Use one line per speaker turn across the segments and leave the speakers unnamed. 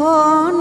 ঘন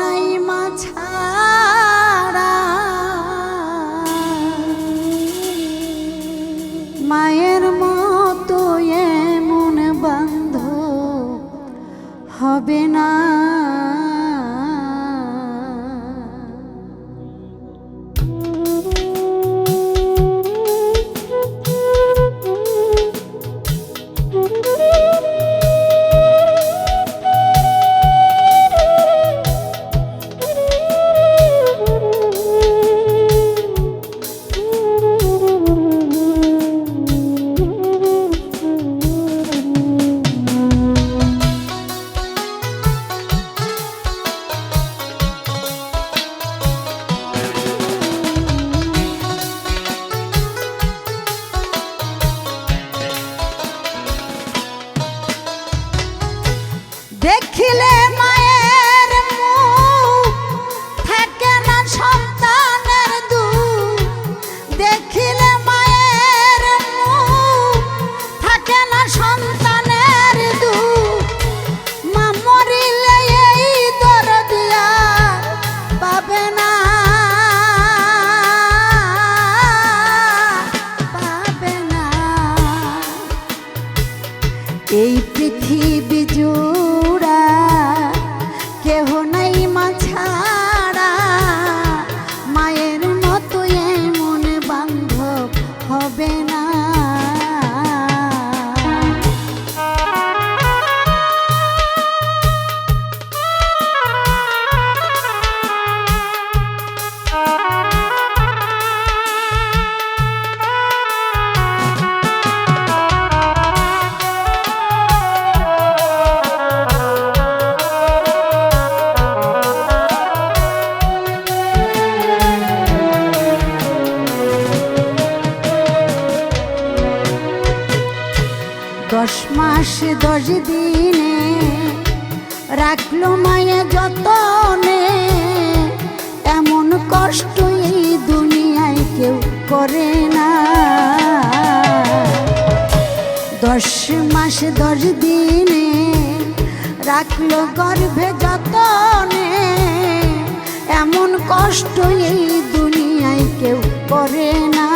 এই পৃথিবী দশ দিনে রাখল মায়ে যতনে, এমন কষ্ট এই দুনিয়ায় কেউ করে না। দশ মাস দশ দিনে রাখল গর্ভে যতনে, এমন কষ্ট এই দুনিয়ায় কেউ করে না।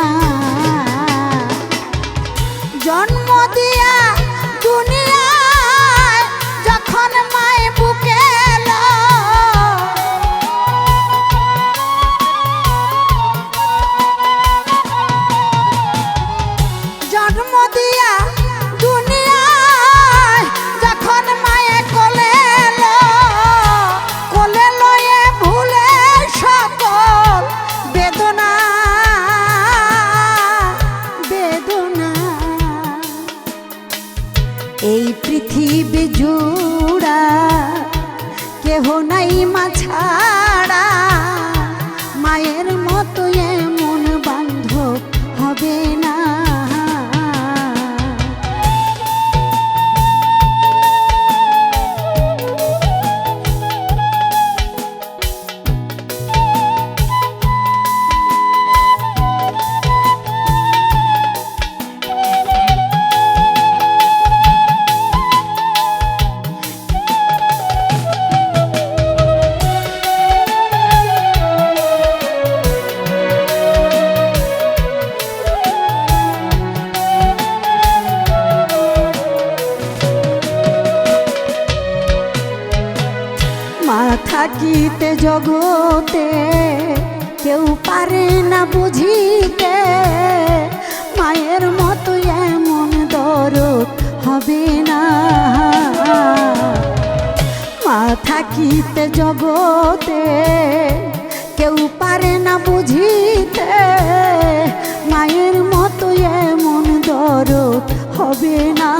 থাকিতে জগতে কেউ পারে না বুঝিতে। মায়ের মতো এমন দরদ হবে না। মা থাকিতে জগতে কেউ পারে না বুঝিতে। মায়ের মতো এমন দরদ হবে না।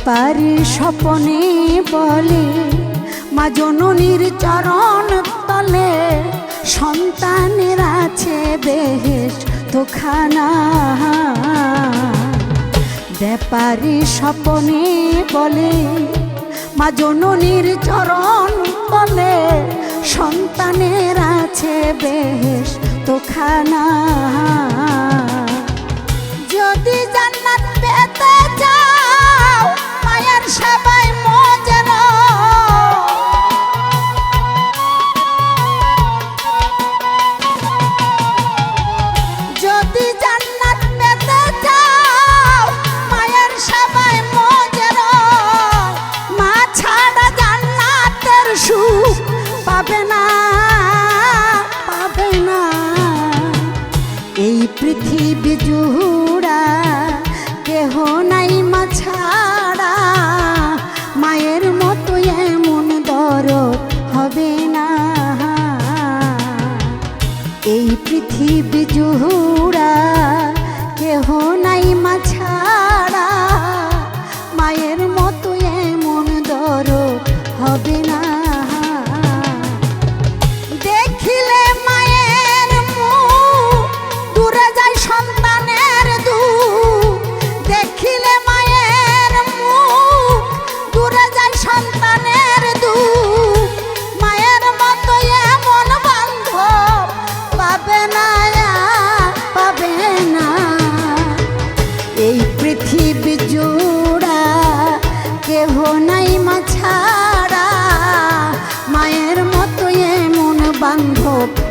ব্যাপারী স্বপনে বলে, মা জননীর চরণ তলে সন্তানের আছে বেহেশ তোখানা। ব্যাপারী স্বপনে বলে, মা জননীর চরণ তলে সন্তানের আছে বেশ তোখানা। যদি হবে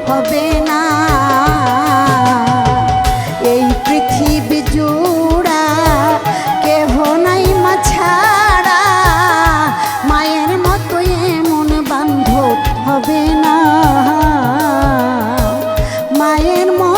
হবে না। এই পৃথিবী জোড়া কেহ নাই মাছাড়া। মায়ের মতো এমন বান্ধব হবে না। মায়ের মতো